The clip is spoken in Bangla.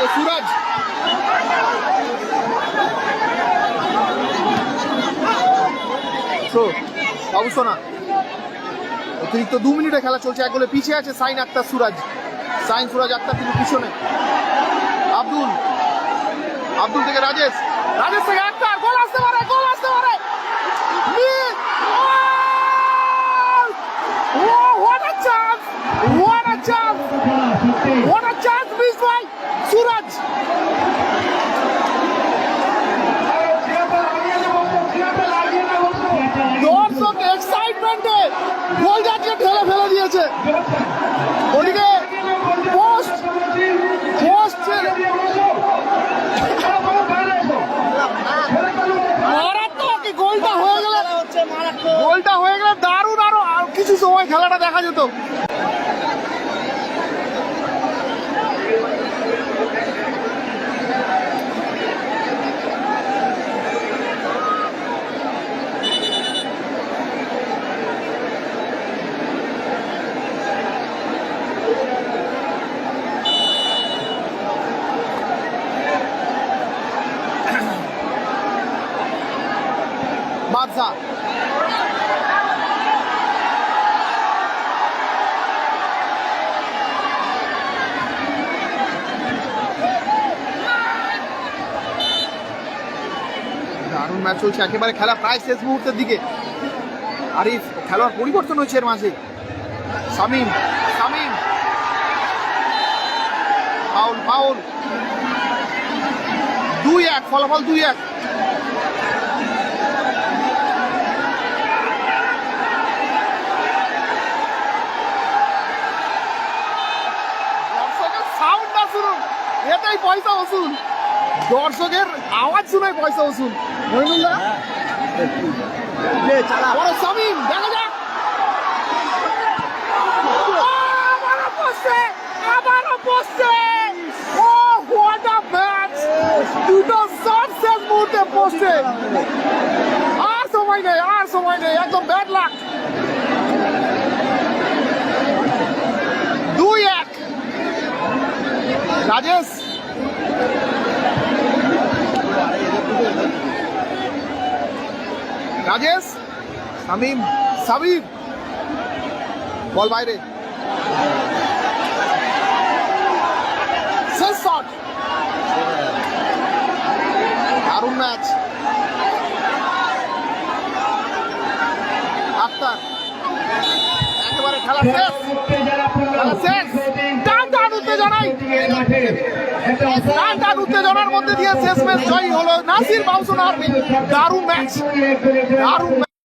আরে সুরাজ। তো অবশ্য না অতিরিক্ত দু মিনিটে খেলা চলছে, এক গোলে পিছিয়ে আছে সাইন আক্তার সুরাজ। সাইন সুরাজ আক্তার তিনি পিছনে। আব্দুল। আব্দুল থেকে রাজেশ। রাজেশ থেকে আক্তার, গোল আসতে পারে, গোল আসতে পারে। what a chance! What a chance! What a chance Suraj! দর্শক এক্সাইটমেন্টে গোল যাচ্ছে ঠেলে ফেলে দিয়েছে। ওদিকে পোস্ট পোস্ট মারাত্মক গোলটা হয়ে গেলে গোলটা হয়ে গেলে দারুণ আর কিছু সময় খেলাটা দেখা যেত। বাদশা দারুণ ম্যাচ চলছে, একেবারে খেলা প্রায় শেষ মুহূর্তের দিকে। আরিফ, খেলোয়াড় পরিবর্তন হয়েছে এর মাঝে। সামিম সামিম। ফাউল ফাউল দুই এক, ফলাফল দুই এক। এটাই পয়সা ওসুল দর্শকের আওয়াজ শুনে পয়সা ওসুল মহিনুল্লাহ? বড় সামিম দেখা যাক। আবারও পোস্টে ও হোয়াট আ ম্যাচ দুটো সব শেষ মুহূর্তে পোস্টে আর সময় নেই আর সময় নেই একদম ব্যাড লাক দুই এক। রাজেশ রাজেশ সামিম সাবিব বল বাইরে। দারুণ ম্যাচ। আক্তার একেবারে খেলা শেষ। খেলা শেষ। টান উত্তেজনার মধ্যে দিয়ে শেষ ম্যাচ জয়ী হলো নাসির বাউসুন আর্মি দারুণ ম্যাচ। দারুণ